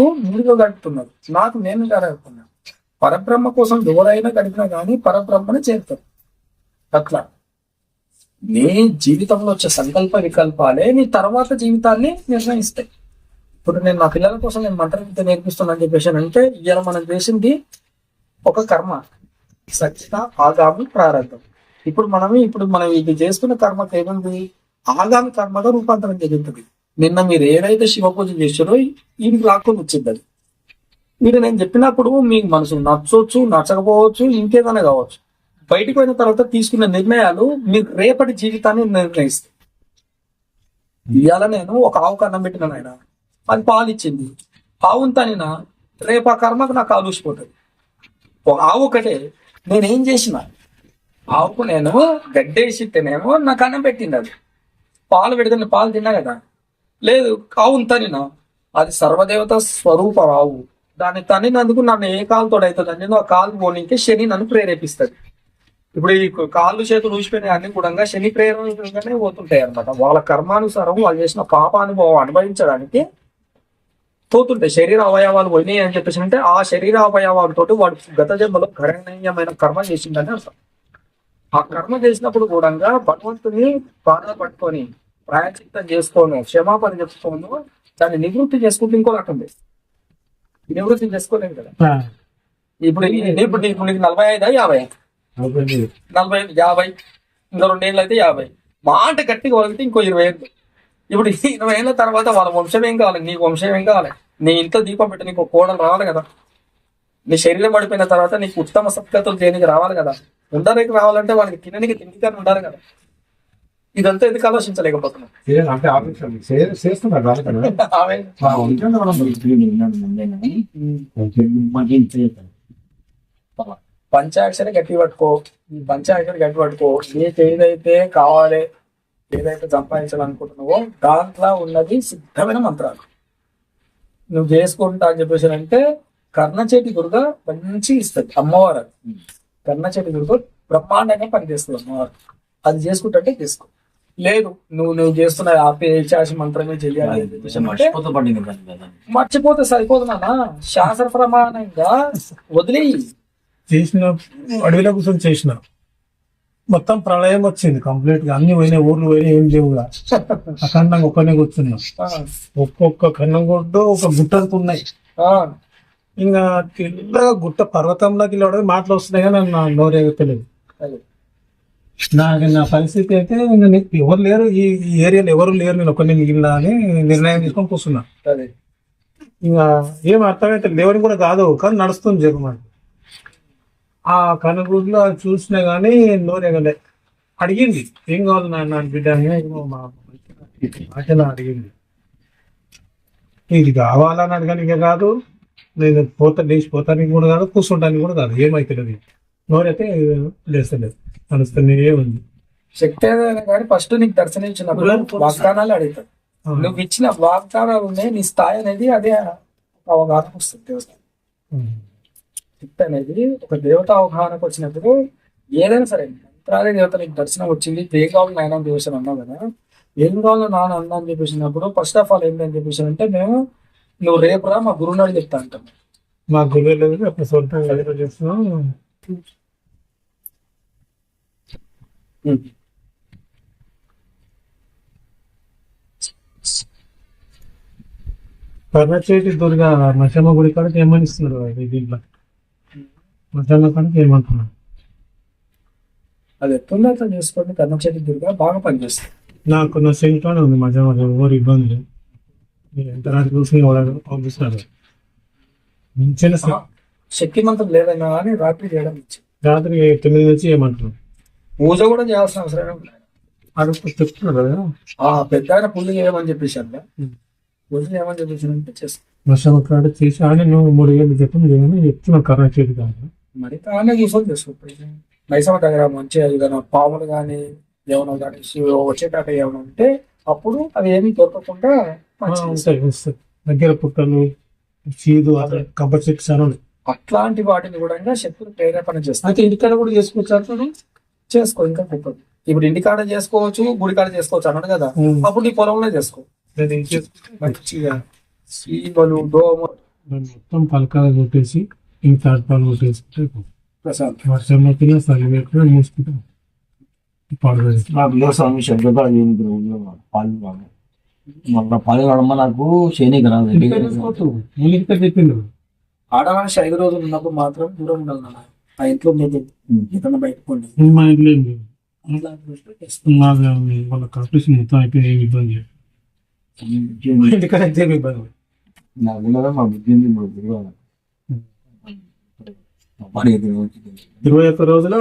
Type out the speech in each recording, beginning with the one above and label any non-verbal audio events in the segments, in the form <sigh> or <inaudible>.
మూడుగా గడుపుతున్నారు నాకు నేను గడుపుతున్నాను పరబ్రహ్మ కోసం ఎవరైనా గడిపినా కానీ పరబ్రహ్మని చేరుతారు. అట్లా. నీ జీవితంలో వచ్చే సంకల్ప వికల్పాలే నీ తర్వాత జీవితాన్ని నిర్ణయిస్తాయి. ఇప్పుడు నేను నా పిల్లల కోసం నేను మంత్ర విద్య నేర్పిస్తున్నాను అని చెప్పేసి అంటే ఇవాళ మనం చేసింది ఒక కర్మ. సచిత ఆగామి ప్రారంభం. ఇప్పుడు మనం ఇప్పుడు మనం ఇది చేస్తున్న కర్మకి ఏముంది? ఆగామి కర్మగా రూపాంతరం జరుగుతుంది నిన్న మీరు ఏదైతే శివ పూజ చేసారో వీడికి లాక్కొని వచ్చింది అది. మీరు నేను చెప్పినప్పుడు మీకు మనసు నచ్చవచ్చు నచ్చకపోవచ్చు ఇంకేదైనా కావచ్చు. బయటికి పోయిన తర్వాత తీసుకున్న నిర్ణయాలు మీకు రేపటి జీవితాన్ని నిర్ణయిస్తాయి. ఇవాళ నేను ఒక ఆవు కన్నం పెట్టిన ఆయన అది పాలు ఇచ్చింది. ఆవును తనిన రేపు ఆ కర్మకు నాకు ఆలోచిపోతుంది ఒక ఆవు ఒకటే. నేనేం చేసిన? ఆవుకు నేను గడ్డేసితేనేమో నాకు అన్నం పెట్టింది అది. పాలు పెడితే పాలు తిన్నా కదా. లేదు కావును తనిన అది సర్వదేవత స్వరూపం ఆవు దాన్ని తనినందుకు నన్ను ఏ కాలుతో నేను ఆ కాలు పోనీకే శని నన్ను ప్రేరేపిస్తుంది. ఇప్పుడు ఈ కాళ్ళు చేతులు ఊసిపోయినాయి అన్ని కూడా శని ప్రేరణగానే పోతుంటాయి అనమాట వాళ్ళ కర్మానుసారం వాళ్ళు చేసిన పాపానుభవం అనుభవించడానికి పోతుంటాయి. శరీర అవయవాలు పోయినాయి అని చెప్పేసి అంటే ఆ శరీర అవయవాలతో వాడు గత జన్మలో గణనీయమైన కర్మ చేసిందని అర్థం. ఆ కర్మ చేసినప్పుడు కూడా భగవంతుని బాధ పట్టుకొని ప్రాయచిత్తం చేసుకోను క్షమాపణ చెప్పుకోను దాన్ని నివృత్తి చేసుకుంటూ ఇంకో రకం ఉంది. నివృత్తి చేసుకోలేము కదా. ఇప్పుడు ఇప్పుడు ఇప్పుడు నీకు నలభై ఐదా యాభై? నలభై యాభై. ఇంకా రెండేళ్ళు అయితే యాభై. మాట గట్టిగా వలిగితే ఇంకో ఇరవై ఏళ్ళు. ఇప్పుడు ఇరవై ఏళ్ళ తర్వాత వాళ్ళ వంశం ఏం కావాలి? నీ వంశం ఏం కావాలి? నీ ఇంట్లో దీపం పెట్టి నీకు కోడలు రావాలి కదా. నీ శరీరం పడిపోయిన తర్వాత నీకు ఉత్తమ సత్కతులు చేయడానికి రావాలి కదా. ఉండడానికి రావాలంటే వాళ్ళకి తినడానికి తిండికాని ఉండాలి కదా. ఇదంతా ఎందుకు ఆలోచించలేకపోతున్నాం? అంటే చేస్తున్నారు <laughs> పంచాక్షరి గట్టి పట్టుకో ఈ పంచాక్షరి గట్టి పట్టుకో. నీకు ఏదైతే కావాలి ఏదైతే సంపాదించాలనుకుంటున్నావో దాంట్లో ఉన్నది సిద్ధమైన మంత్రాలు. నువ్వు చేసుకుంటా అని చెప్పేసి అంటే కర్ణచేటి గురుగా మంచి ఇస్తుంది అమ్మవారు. కర్ణచేటి గురుగా బ్రహ్మాండంగా పనిచేస్తుంది అమ్మవారు. అది చేసుకుంటే చేసుకో. లేదు నువ్వు నువ్వు చేస్తున్న ఆపే చాసి మంత్రమే చెయ్యాలి. మర్చిపోతూ సరిపోదు నాన్న. శాస్త్ర ప్రమాణంగా వదిలేయి చేసిన అడవిలో కూర్చొని చేసిన. మొత్తం ప్రళయం వచ్చింది కంప్లీట్గా. అన్ని పోయినాయి ఊర్లు పోయినాయి ఏం లేవుగా అఖండంగా ఒక్కనే కూర్చున్నాం. ఆ, ఒక్కొక్క కన్నం గుడ్డ ఒక గుట్టంత ఉన్నాయి. ఆ, ఇంకా తెల్లగా గుట్ట పర్వతంలోకి వెళ్ళి మాటలు వస్తున్నాయి కానీ నా నోరే తెలియదు. నాకు నా పరిస్థితి అయితే ఇంకా ఎవరు లేరు ఈ ఏరియాలో ఎవరు లేరు నేను ఒక్కనే మిగిలిన అని నిర్ణయం తీసుకొని కూర్చున్నా. ఇంకా ఏం అర్థమైతే లేవని కూడా కాదు కానీ నడుస్తుంది జగమాట ఆ కనుగుడ్లో అది చూసినా కానీ నోరెగలే అడిగింది ఏం కావాలి నాన్న? బిడ్డ మాటలా అడిగింది. ఇది కావాలని అడగడానికి కాదు నేను పోతా లేచి పోతానికి కూడా కాదు కూర్చుంటానికి కూడా కాదు ఏమైతుంది నోరైతే లేస్తలేదు. నడుస్తూనే ఉంది. శక్తి ఏదైనా కానీ ఫస్ట్ నీకు దర్శనం ఇచ్చినప్పుడు వాగ్దానాలు అడుగుతాడు నువ్వు ఇచ్చిన వాగ్దానాలు ఉన్నాయి నీ స్థాయి అనేది అదే అవగాహనకు వస్తుంది దేవస్థానం ఉమ్. శక్తి అనేది ఒక దేవత అవగాహనకు వచ్చినప్పుడు ఏదైనా సరే మంత్రాలే దేవత నీకు దర్శనం వచ్చింది ఏం కావాలి నాయన అని చెప్పేసి అన్నావు కదా. ఏం కావాలో నాన్న అన్నా అని చెప్పేసినప్పుడు ఫస్ట్ ఆఫ్ ఆల్ ఏంటి అని చెప్పేసి అంటే మేము నువ్వు రేపు రా మా గురువునాడు చెప్తా అంటాం. మా గురువు లేదు అప్పుడు సొంతంగా చేస్తున్నాం కర్ణచేటి దుర్గా మశమ్మ గుడి కాడికి ఏమని ఇస్తున్నారు దీంట్లో? మశమ్మ కాడికి ఏమంటున్నారు? అది ఎట్లుందో అట్లా చేసుకోండి. కర్ణచేతి దుర్గా బాగా పనిచేస్తుంది. నాకు నా సెంట్లోనే ఉంది మధ్య మధ్య ఎవరు ఇబ్బంది లేదు. ఎంత రాత్రి చూసి ఎవరు పంపిస్తున్నారు చిన్న స- శక్తి మంత్రం లేదన్నా కానీ రాత్రి చేయడం రాత్రి తొమ్మిది నుంచి ఏమంటున్నారు? పూజ కూడా చేయాల్సిన అవసరం. అడుగు చెప్తున్నారు కదా. ఆ పెద్ద ఆయన పూజ చేయమని ఉం. పూజ చేయమని చెప్పేసి అంటే చేస్తాం. మశమ్మ కాడ చేసి ఆయన నువ్వు మూడు వేలు చెప్పి ఏమని చెప్తున్నావు కర్ణచేటి కాదు. మరి తానే కూర్చొని చేసుకుంటాం మైసమ్మ దగ్గర మంచిగా ఏదైనా పాములు కానీ ఏమైనా కానీ వచ్చేటాక ఏమైనా ఉంటే అప్పుడు అవి ఏమీ దొరకకుండా దగ్గర పుట్టలు చీదు అదే ఉన్నాయి అట్లాంటి వాటిని కూడా శక్తులు ప్రేరేపణ చేస్తాయి. అయితే ఇంటికాడ కూడా చేసుకోవచ్చు చేసుకో ఇంకా గొప్పది ఇప్పుడు ఇంటికాడ చేసుకోవచ్చు గుడికాడ చేసుకోవచ్చు అన్నాడు కదా. అప్పుడు నీ పొలంలో చేసుకో. మంచిగా దోమలు. దాన్ని మొత్తం పలకాలు కొట్టేసి ఇంక తాడుపాలు కొట్టేసి ప్రశాంత్. వర్షం వచ్చినా సరి పెట్టినా మూసుకుంటాం. స్వామి ఊళ్ళో పాలు మళ్ళీ పాలు నాకు రాదు ముందుకు చెప్పిండు ఆడమనిషి ఐదు రోజులు ఉన్నప్పుడు మాత్రం దూరం ఉండాలి ఆ ఇంట్లో మీరు ఏదైనా బయటకోండి మా ఇంట్లో ఏం లేదు. వాళ్ళ మొత్తం అయిపోయి ఏమి ఇబ్బంది లేదు. ఏమి లేదు. ఉన్నదా మా బుద్ధి. ఇరవై ఒక్క రోజుల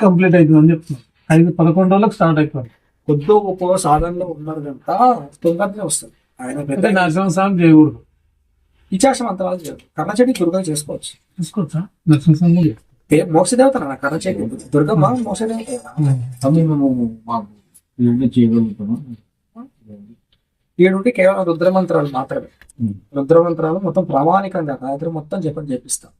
కంప్లీట్ అవుతుంది అని చెప్తున్నాను ఐదు పదకొండు రోజులకు స్టార్ట్ అయిపోయింది. కొద్దో గొప్ప సాధనలో ఉన్నారు కనుక తొందరనే వస్తుంది. ఆయన నరసింహ స్వామి చేయకూడదు. ఇచ్చాసం అంతరాలు చేయదు కర్ణచెడి దుర్గా చేసుకోవచ్చు. చేసుకోవచ్చు. ఏ మోక్షదేవత నా కర్ణచెడి దుర్గమ్మ మోక్షదేవత ఈడుంటే కేవలం రుద్రమంత్రాలు మాత్రమే. రుద్రమంత్రాలు మొత్తం ప్రామాణికంగా గాయత్రి మొత్తం జపం చేపిస్తాం.